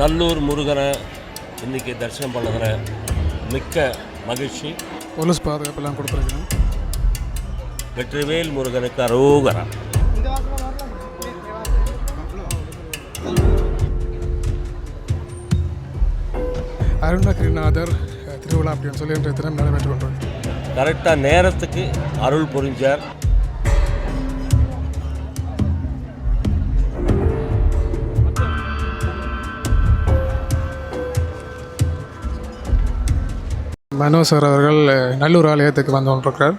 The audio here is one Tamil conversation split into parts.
நல்லூர் முருகனை இன்றைக்கி தரிசனம் பண்ணுகிற மிக்க மகிழ்ச்சி. போலீஸ் பாதுகாப்பெல்லாம் கொடுத்துருக்கணும். வெற்றிவேல் முருகனுக்கு அரோகரா. அருணகிரிநாதர் திருவிழா அப்படின்னு சொல்லி இன்றைய தினம் நடைபெற்று கொண்டிருக்கு. கரெக்டாக நேரத்துக்கு அருள் புரிஞ்சார். மனோ சார் அவர்கள் நல்லூர் ஆலயத்துக்கு வந்து கொண்டிருக்கிறார்.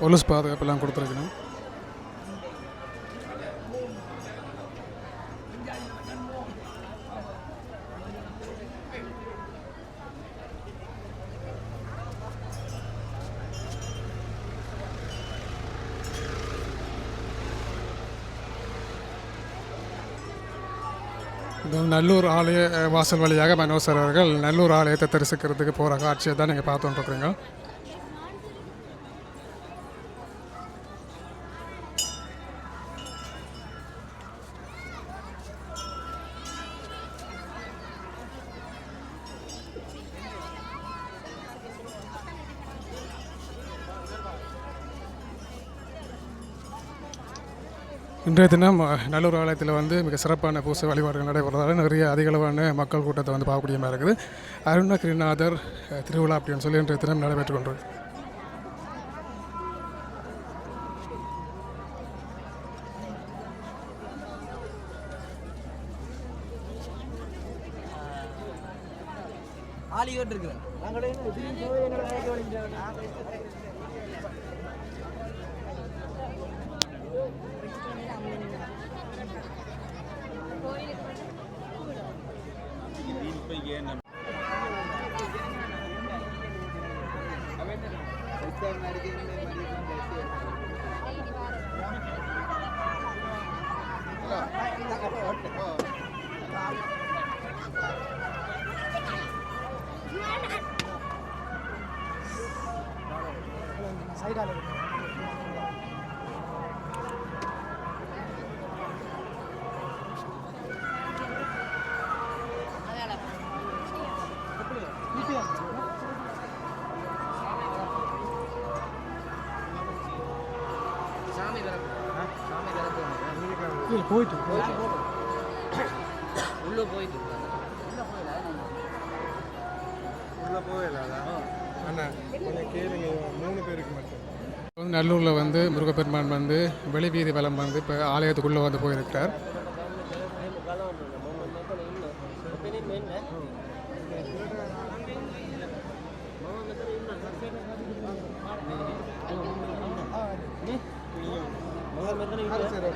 போலீஸ் பாதுகாப்பெல்லாம் கொடுத்துருக்கணும். நல்லூர் ஆலய வாசல் வழியாக மனோ அவர்கள் நல்லூர் ஆலயத்தை தரிசிக்கிறதுக்கு போகிற காட்சியை தான் நீங்கள் பார்த்துட்டுருக்குறீங்க இன்றைய தினம் நல்லூர் ஆலயத்தில் வந்து மிக சிறப்பான பூசை வழிபாடுகள் நடைபெறதால நிறைய அதிகளவான மக்கள் கூட்டத்தை வந்து பார்க்கக்கூடிய மாதிரி இருக்குது அருணகிரிநாதர் திருவிழா அப்படின்னு சொல்லி இன்றைய தினம் நடைபெற்று கொண்டிருக்கு ஆலியோட் இருக்கிறேன் టైం అడిగింది మరి సైడ్ అలా போயிட்டு உள்ள அண்ணா கொஞ்சம் கேளுங்க மூணு பேருக்கு மட்டும் வந்து நல்லூரில் வந்து முருகப்பெருமான் வந்து வெளி வீதி வலம் வந்து இப்போ ஆலயத்துக்குள்ளே வந்து போயிருக்கிறார் இழுத்து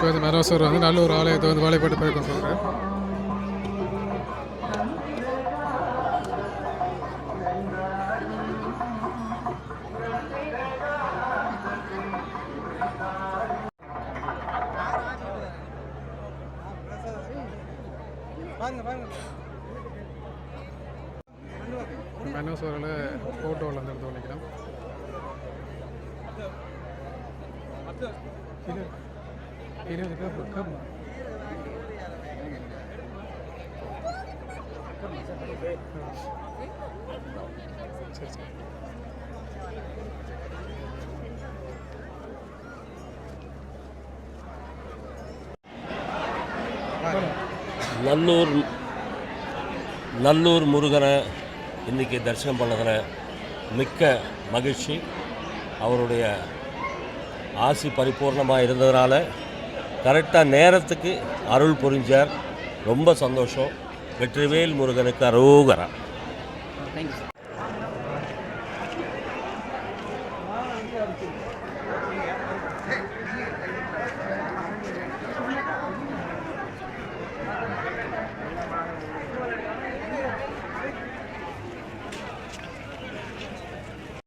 இப்போ இந்த மனோசர் வந்து ஒரு ஆலயத்தை வந்து வேலைப்பட்டு போய் சொல்கிறேன் மெனோசோரில் ஃபோட்டோவில் வந்து எடுத்து நினைக்கிறேன். இருபது பேர் பக்கம் சரி சரி நல்லூர் நல்லூர் முருகனை இன்றைக்கி தரிசனம் பண்ணதில் மிக்க மகிழ்ச்சி. அவருடைய ஆசி பரிபூர்ணமாக இருந்ததுனால கரெக்டாக நேரத்துக்கு அருள் புரிஞ்சார். ரொம்ப சந்தோஷம். வெற்றிவேல் முருகனுக்கு அரோகரா. Thank you sir